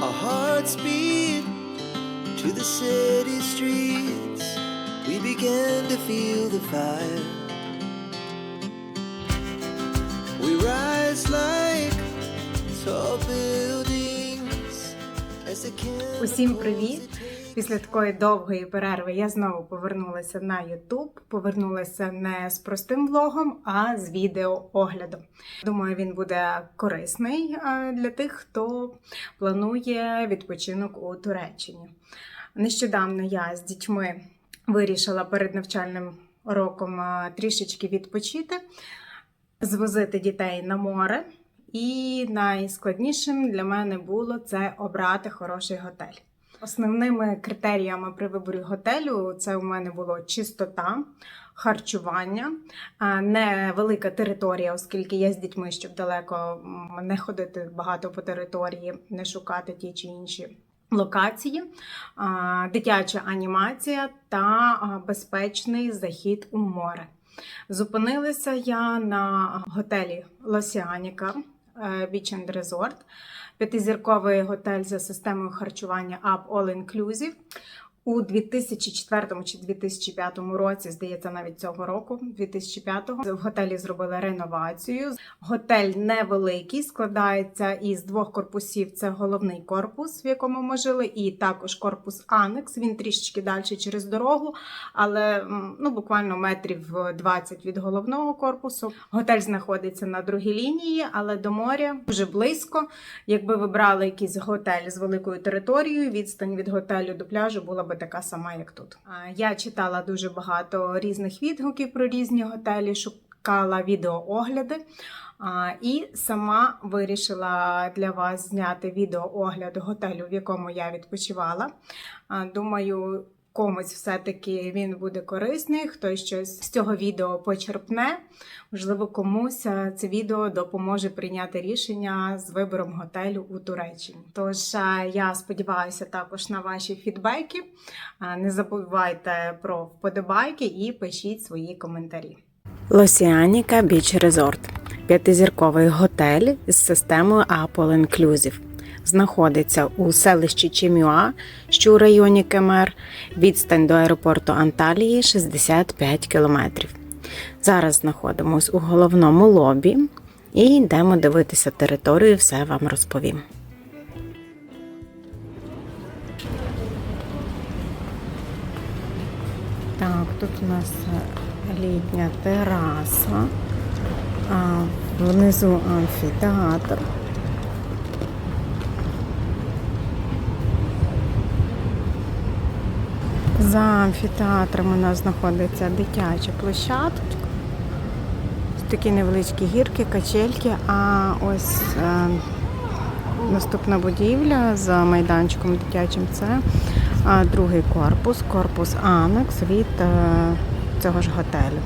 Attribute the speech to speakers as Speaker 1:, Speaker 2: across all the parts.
Speaker 1: Our hearts beat to the city streets. We began to feel the fire. We rise like tall buildings as the candles
Speaker 2: Усім привіт! Після такої довгої перерви я знову повернулася на YouTube. Повернулася не з простим влогом, а з відеооглядом. Думаю, він буде корисний е, для тих, хто планує відпочинок у Туреччині. Нещодавно я з дітьми вирішила перед навчальним роком е, трішечки відпочити, звозити дітей на море. І найскладнішим для мене було це обрати хороший готель. Основними критеріями при виборі готелю це у мене було чистота, харчування, а, невелика територія, оскільки я з дітьми, щоб далеко не ходити багато по території, не шукати ті чи інші. Локації, дитяча анімація та безпечний захід у море. Зупинилася я на готелі Лосіаніка Beach and Resort, п'ятизірковий готель за системою харчування Up All Inclusive. У 2004 чи 2005 році, здається, навіть цього року, 2005-го, в готелі зробили реновацію. Готель невеликий, складається із двох корпусів. Це головний корпус, в якому ми жили, і також корпус Анекс. Він трішечки далі через дорогу, але ну, буквально метрів 20 від головного корпусу. Готель знаходиться на другій лінії, але до моря дуже близько. Якби ви брали якийсь готель з великою територією, відстань від готелю до пляжу була би така сама, як тут. Я читала дуже багато різних відгуків про різні готелі, шукала відеоогляди. І сама вирішила для вас зняти відеоогляд готелю, в якому я відпочивала. Думаю, комусь все-таки він буде корисний, хтось щось з цього відео почерпне. Можливо, комусь е, це відео допоможе прийняти рішення з вибором готелю у Туреччині. Тож е, я сподіваюся також на ваші фідбеки. Е, Не забувайте про вподобайки і пишіть свої коментарі. Лосіаніка Біч Резорт п'ятизірковий готель з системою Apple Inclusive. Знаходиться у селищі Чемюа, що у районі Кемер. Відстань до аеропорту Анталії 65 кілометрів. Зараз знаходимося у головному лобі і йдемо дивитися територію, все вам розповім. Так, тут у нас літня тераса, а внизу амфітеатр. За амфітеатром у нас знаходиться дитяча площадка. Такі невеличкі гірки, качельки, а ось е, наступна будівля за майданчиком дитячим це е, другий корпус, корпус Анекс від е, цього ж готелю.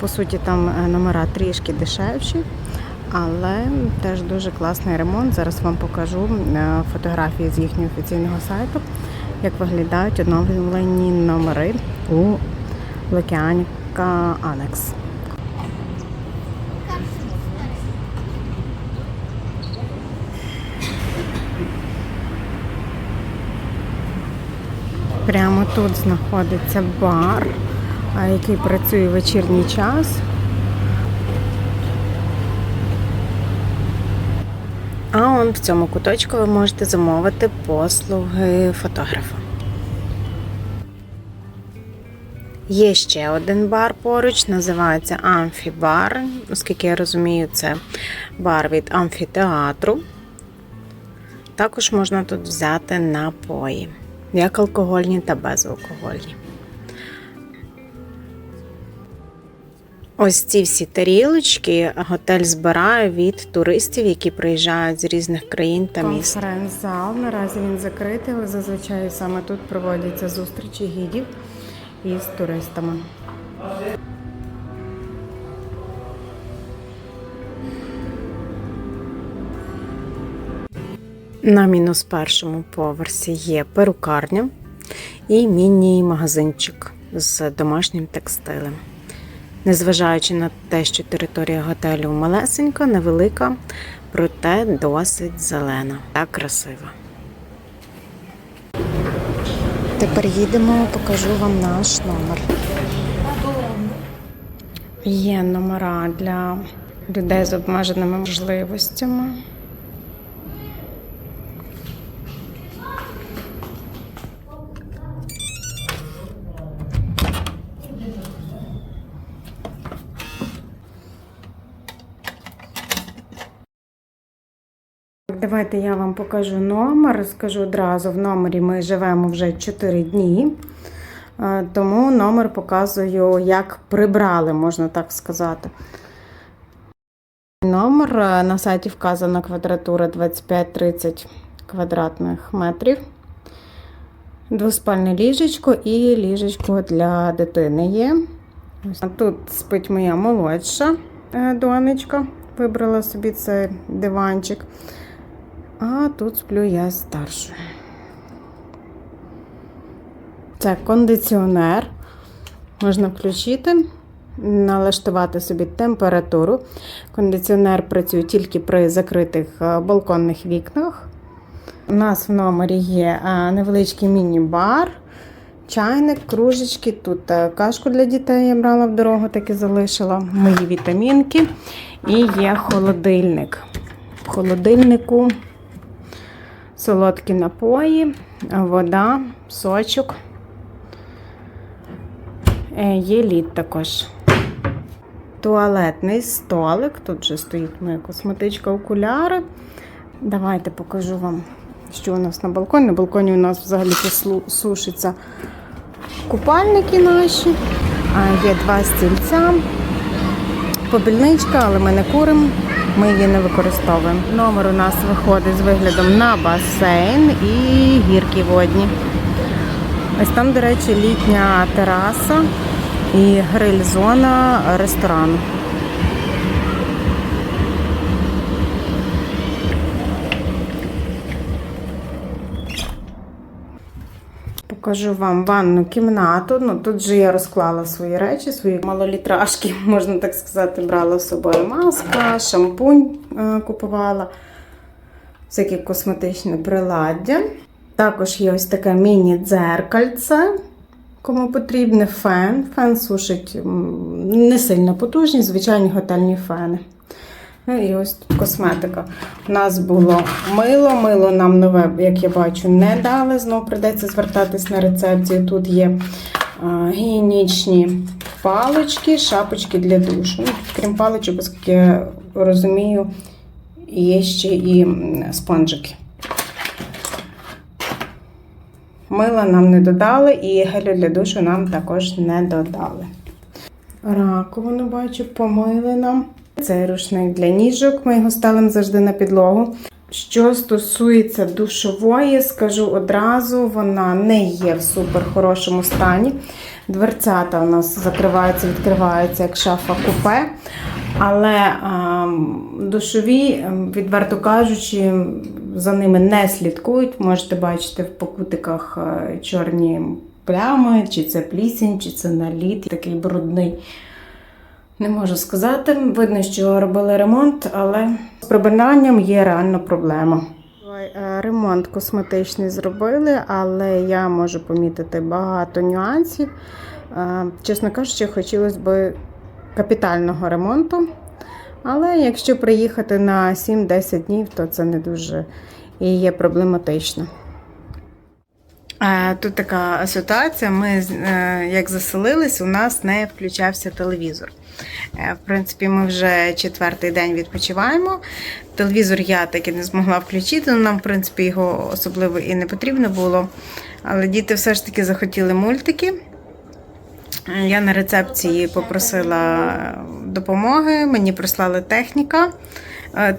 Speaker 2: По суті, там е, номера трішки дешевші, але теж дуже класний ремонт. Зараз вам покажу е, фотографії з їхнього офіційного сайту, як виглядають оновлені номери у Локеаніка Анекс. Прямо тут знаходиться бар, який працює вечірній час. А он в цьому куточку ви можете замовити послуги фотографа. Є ще один бар поруч, називається Амфібар. Оскільки я розумію, це бар від амфітеатру. Також можна тут взяти напої, як алкогольні та безалкогольні. Ось ці всі тарілочки готель збирає від туристів, які приїжджають з різних країн та міст. Конференц-зал. Наразі він закритий, але зазвичай саме тут проводяться зустрічі гідів із туристами. На мінус першому поверсі є перукарня і міні-магазинчик з домашнім текстилем. Незважаючи на те, що територія готелю малесенька, невелика, проте досить зелена та красива. Тепер їдемо, покажу вам наш номер. Є номера для людей з обмеженими можливостями. Давайте я вам покажу номер. Скажу одразу, в номері ми живемо вже 4 дні. Е, Тому номер показую, як прибрали, можна так сказати. Номер е, на сайті вказана квадратура 25-30 квадратних метрів. Двоспальне ліжечко і ліжечко для дитини є. Тут спить моя молодша е, донечка. Вибрала собі цей диванчик. А тут сплю я старшою. Це кондиціонер. Можна включити, налаштувати собі температуру. Кондиціонер працює тільки при закритих е, балконних вікнах. У нас в номері є е, невеличкий міні-бар, чайник, кружечки. Тут е, кашку для дітей я брала в дорогу, так і залишила. Мої вітамінки. І є холодильник. В холодильнику солодкі напої, вода, сочок. Е, Є лід також. Туалетний столик. Тут вже стоїть моя косметичка, окуляри. Давайте покажу вам, що у нас на балконі. На балконі у нас взагалі сушаться купальники наші. Є два стільця. Побільничка, але ми не куримо, ми її не використовуємо. Номер у нас виходить з виглядом на басейн і гірки водні. Ось там, до речі, літня тераса і гриль-зона ресторану. Покажу вам ванну кімнату. Ну, тут же я розклала свої речі, свої малолітражки, можна так сказати, брала з собою маска, шампунь е, купувала, всяке косметичне приладдя. Також є ось таке міні-дзеркальце, кому потрібне фен. Фен сушить не сильно потужні, звичайні готельні фени. Ну і ось тут косметика. У нас було мило. Мило нам нове, як я бачу, не дали. Знову прийдеться звертатись на рецепцію. Тут є гігієнічні палички, шапочки для душу. Ну, крім паличок, оскільки я розумію, є ще і спонжики. Мила нам не додали, і гелю для душу нам також не додали. Раковину бачу, помили нам. Це рушник для ніжок. Ми його ставимо завжди на підлогу. Що стосується душової, скажу одразу, вона не є в супер хорошому стані. Дверцята у нас закриваються, відкриваються як шафа купе. Але ем, душові, ем, відверто кажучи, за ними не слідкують. Можете бачити в покутиках е, чорні плями, чи це плісень, чи це наліт, такий брудний. Не можу сказати. Видно, що робили ремонт, але з прибиранням є реально проблема. Е, Ремонт косметичний зробили, але я можу помітити багато нюансів. Е, Чесно кажучи, хотілося б капітального ремонту. Але якщо приїхати на 7-10 днів, то це не дуже і є проблематично. Е, Тут така ситуація. Ми е, як заселились, у нас не включався телевізор. Е, В принципі, ми вже четвертий день відпочиваємо. Телевізор я таки не змогла включити, ну, нам, в принципі, його особливо і не потрібно було. Але діти все ж таки захотіли мультики. Я на рецепції попросила допомоги, мені прислали техніка.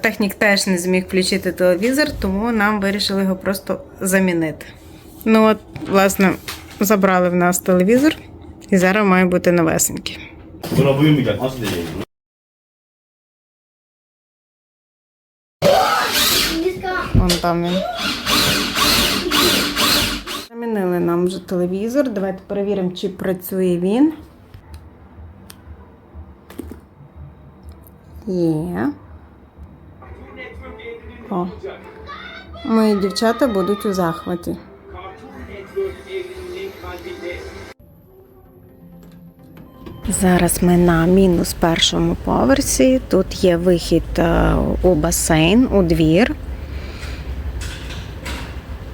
Speaker 2: Технік теж не зміг включити телевізор, тому нам вирішили його просто замінити. Ну от, власне, забрали в нас телевізор, і зараз має бути новесенький.
Speaker 3: Вон там він. Замінили нам вже телевізор. Давайте перевіримо, чи працює він. Є.
Speaker 2: О. Мої дівчата будуть у захваті. Зараз ми на мінус першому поверсі. Тут є вихід е, у басейн, у двір.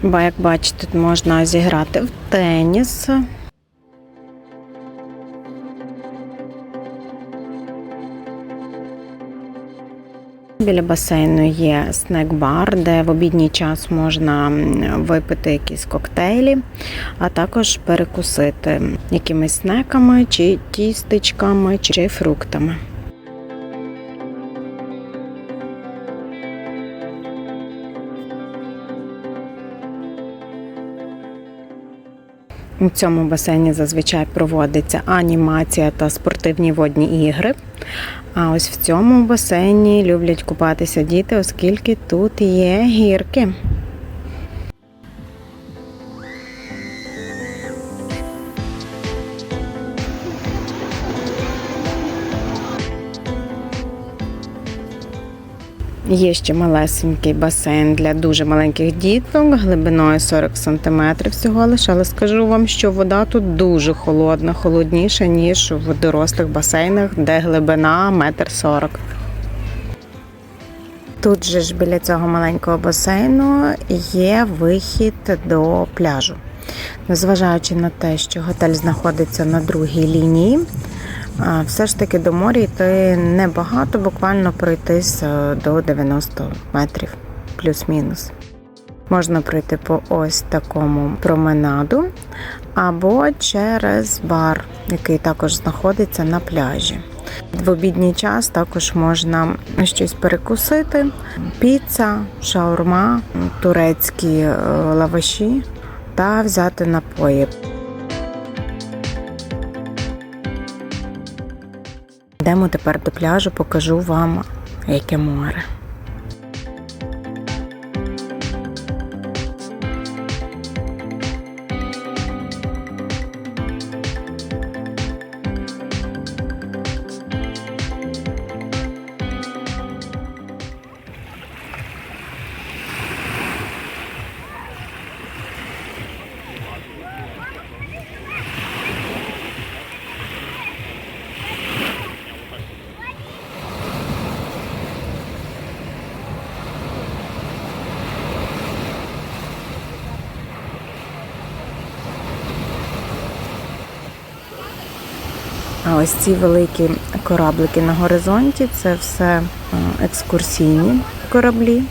Speaker 2: Бо, як бачите, тут можна зіграти в теніс. Біля басейну є снек-бар, де в обідній час можна випити якісь коктейлі, а також перекусити якимись снеками, чи тістечками, чи фруктами. У цьому басейні зазвичай проводиться анімація та спортивні водні ігри. А ось в цьому басейні люблять купатися діти, оскільки тут є гірки. Є ще малесенький басейн для дуже маленьких діток, глибиною 40 см всього лише, але скажу вам, що вода тут дуже холодна, холодніша, ніж в дорослих басейнах, де глибина 1,40 м. Тут же ж біля цього маленького басейну є вихід до пляжу. Незважаючи на те, що готель знаходиться на другій лінії, все ж таки до моря йти небагато, буквально пройтись е, до 90 метрів, плюс-мінус. Можна пройти по ось такому променаду або через бар, який також знаходиться на пляжі. В обідній час також можна щось перекусити: піца, шаурма, турецькі е, лаваші та взяти напої. Йдемо тепер до пляжу, покажу вам, яке море. Ці великі кораблики на горизонті це все е, екскурсійні кораблі.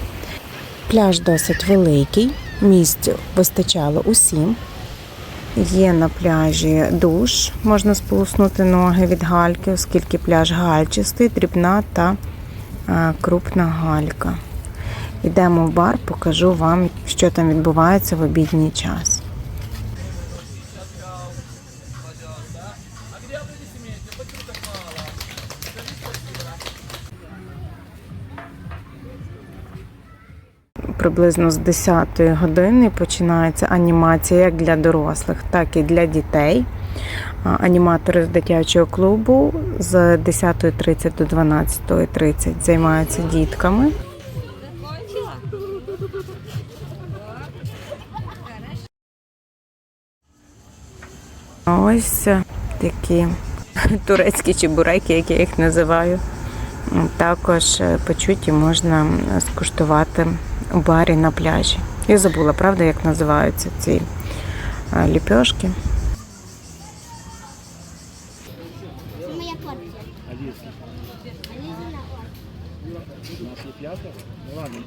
Speaker 2: Пляж досить великий, місць вистачало усім. Є на пляжі душ, можна сполоснути ноги від гальки, оскільки пляж гальчистий, дрібна та е, крупна галька. Йдемо в бар, покажу вам, що там відбувається в обідній час. Приблизно з 10 години починається анімація як для дорослих, так і для дітей. Аніматори з дитячого клубу з 10.30 до 12.30 займаються дітками. Ось такі турецькі чебуреки, як я їх називаю. Також е, почуті можна скуштувати у барі на пляжі. Я забула, правда, як називаються ці е, ліпьошки.
Speaker 4: Моя порція. Аліза на орк.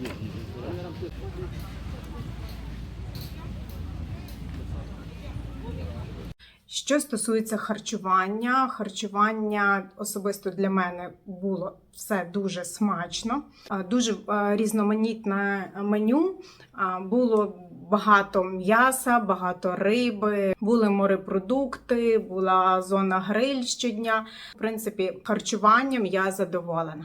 Speaker 3: Що стосується харчування, харчування особисто для мене було все дуже смачно, дуже різноманітне меню. Було багато м'яса, багато риби, були морепродукти, була зона гриль щодня. В принципі, харчуванням я задоволена.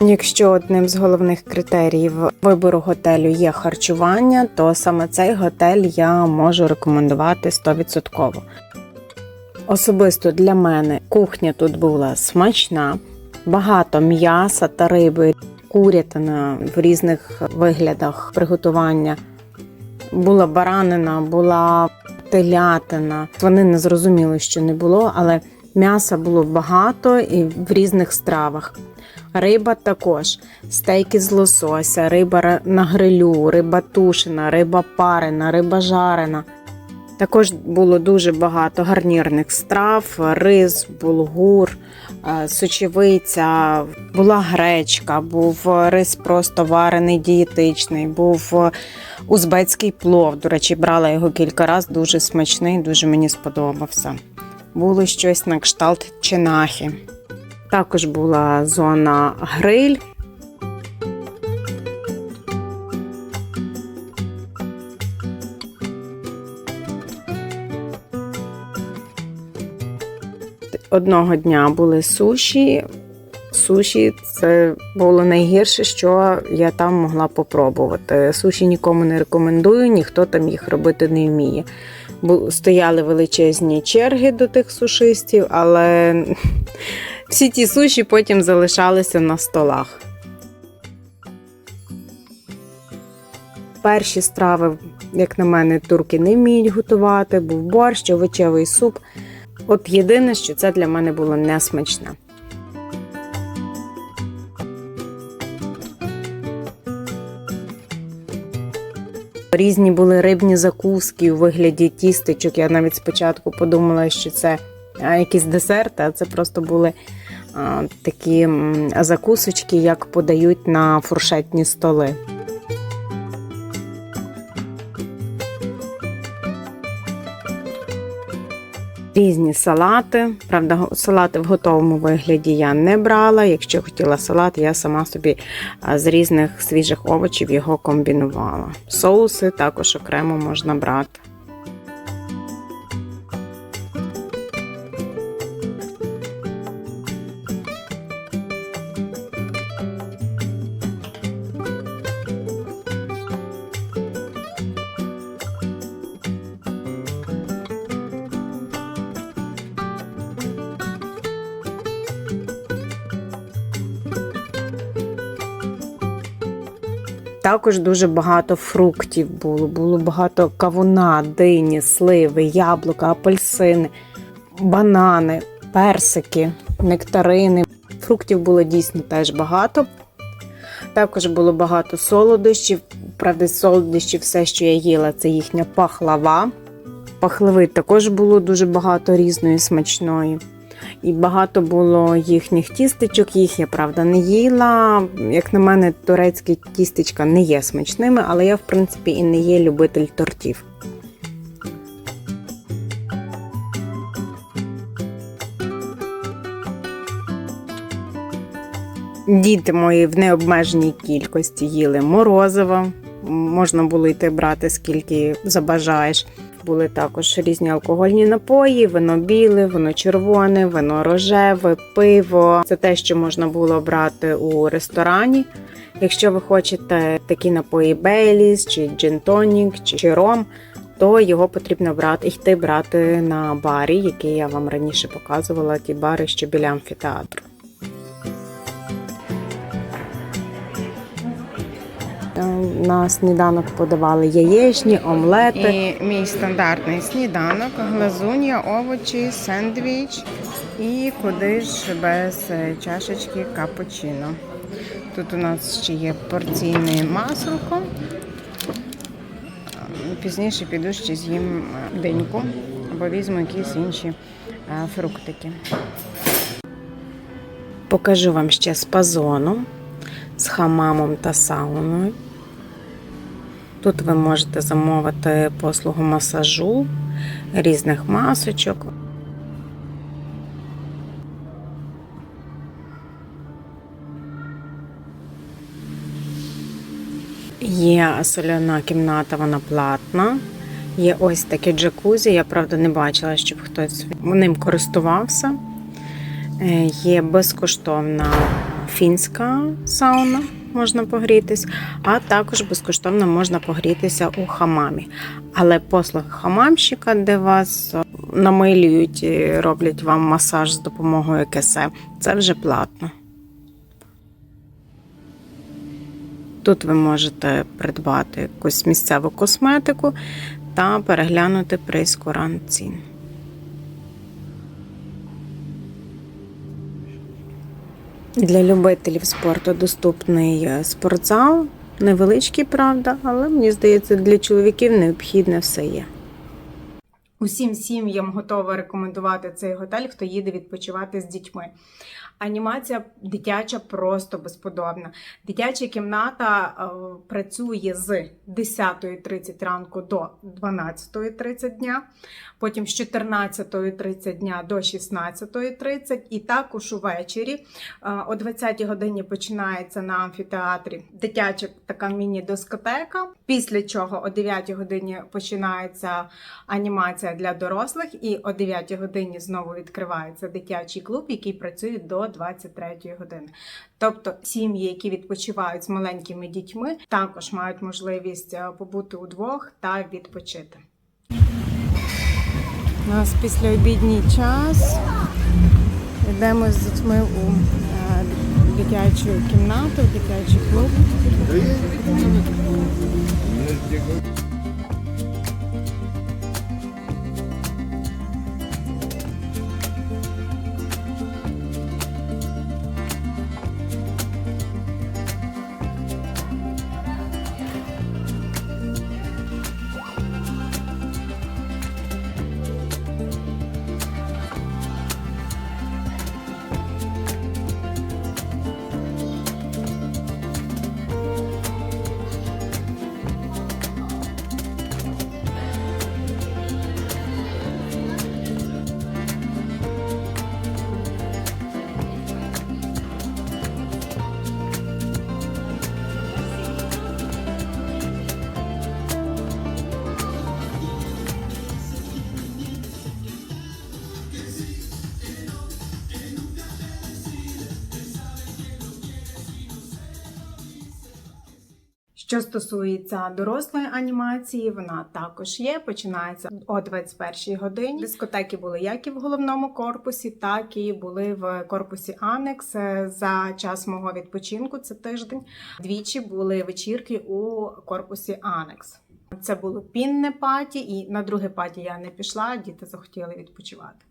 Speaker 2: Якщо одним з головних критеріїв вибору готелю є харчування, то саме цей готель я можу рекомендувати 100%. Особисто для мене кухня тут була смачна, багато м'яса та риби. курятина в різних виглядах приготування. Була баранина, була телятина. Вони не зрозуміли, що не було, але м'яса було багато і в різних стравах. Риба також, стейки з лосося, риба на грилю, риба тушена, риба парена, риба жарена. Також було дуже багато гарнірних страв: рис, булгур, е, сочевиця, була гречка, був рис просто варений, дієтичний, був узбецький плов. До речі, брала його кілька разів, дуже смачний, дуже мені сподобався. Було щось на кшталт чинахи. Також була зона гриль. Одного дня були суші. Суші це було найгірше, що я там могла попробувати. Суші нікому не рекомендую, ніхто там їх робити не вміє. Стояли величезні черги до тих сушистів, але всі ті суші потім залишалися на столах. Перші страви, як на мене, турки не вміють готувати. Був борщ, овочевий суп. От єдине, що це для мене було несмачне. Різні були рибні закуски у вигляді тістечок. Я навіть спочатку подумала, що це якісь десерти, а це просто були такі закусочки, як подають на фуршетні столи. Різні салати. Правда, салати в готовому вигляді я не брала. Якщо хотіла салат, я сама собі з різних свіжих овочів його комбінувала. Соуси також окремо можна брати. Також дуже багато фруктів було. Було багато кавуна, дині, сливи, яблука, апельсини, банани, персики, нектарини. Фруктів було дійсно теж багато. Також було багато солодощів. Правда, з солодощів все, що я їла, це їхня пахлава. Пахливи також було дуже багато різної смачної. І багато було їхніх тістечок. Їх я правда не їла. Як на мене, турецькі тістечка не є смачними, але я, в принципі, і не є любитель тортів. Діти мої в необмеженій кількості їли морозиво. Можна було йти брати скільки забажаєш. Були також різні алкогольні напої, вино біле, вино червоне, вино рожеве, пиво. Це те, що можна було брати у ресторані. Якщо ви хочете такі напої Бейліс, чи джин-тонік, чи, ром, то його потрібно брати йти брати на барі, який я вам раніше показувала, ті бари, що біля амфітеатру. Е, На сніданок подавали яєчні, омлети. І мій стандартний сніданок, глазун'я, овочі, сендвіч і куди ж без е, чашечки капучино. Тут у нас ще є порційне масло. Пізніше піду ще з'їм диньку або візьму якісь інші е, фруктики. Покажу вам ще з пазоном, з хамамом та сауною. Тут ви можете замовити послугу масажу, різних масочок. Є соляна кімната, вона платна. Є ось таке джакузі. Я правда не бачила, щоб хтось ним користувався. Е, Є безкоштовна фінська сауна, можна погрітись, а також безкоштовно можна погрітися у хамамі. Але послуги хамамщика, де вас е, намилюють і роблять вам масаж з допомогою кесе, це вже платно.
Speaker 5: Тут ви можете придбати якусь місцеву косметику та переглянути прейскурант цін. Для любителів спорту доступний е, спортзал. Невеличкий, правда, але мені здається, для чоловіків необхідне все є.
Speaker 2: Усім сім'ям готова рекомендувати цей готель, хто їде відпочивати з дітьми. Анімація дитяча просто безподобна. Дитяча кімната е, працює з 10.30 ранку до 12.30 дня, потім з 14.30 дня до 16.30 і також увечері е, о 20-й годині починається на амфітеатрі дитяча така міні-дискотека. Після чого о 9 годині починається анімація для дорослих, і о 9 годині знову відкривається дитячий клуб, який працює до 23 години. Тобто сім'ї, які відпочивають з маленькими дітьми, також мають можливість е, побути удвох та відпочити.
Speaker 5: У нас післяобідній час. Йдемо з дітьми у е, дитячу кімнату, в дитячий клуб.
Speaker 2: Що стосується дорослої анімації, вона також є. Починається о 21 годині. Дискотеки були як і в головному корпусі, так і були в корпусі Анекс за час мого відпочинку. Це тиждень. Двічі були вечірки у корпусі Анекс. Це було пінне паті, і на друге паті я не пішла. Діти захотіли відпочивати.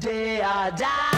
Speaker 3: Day I die.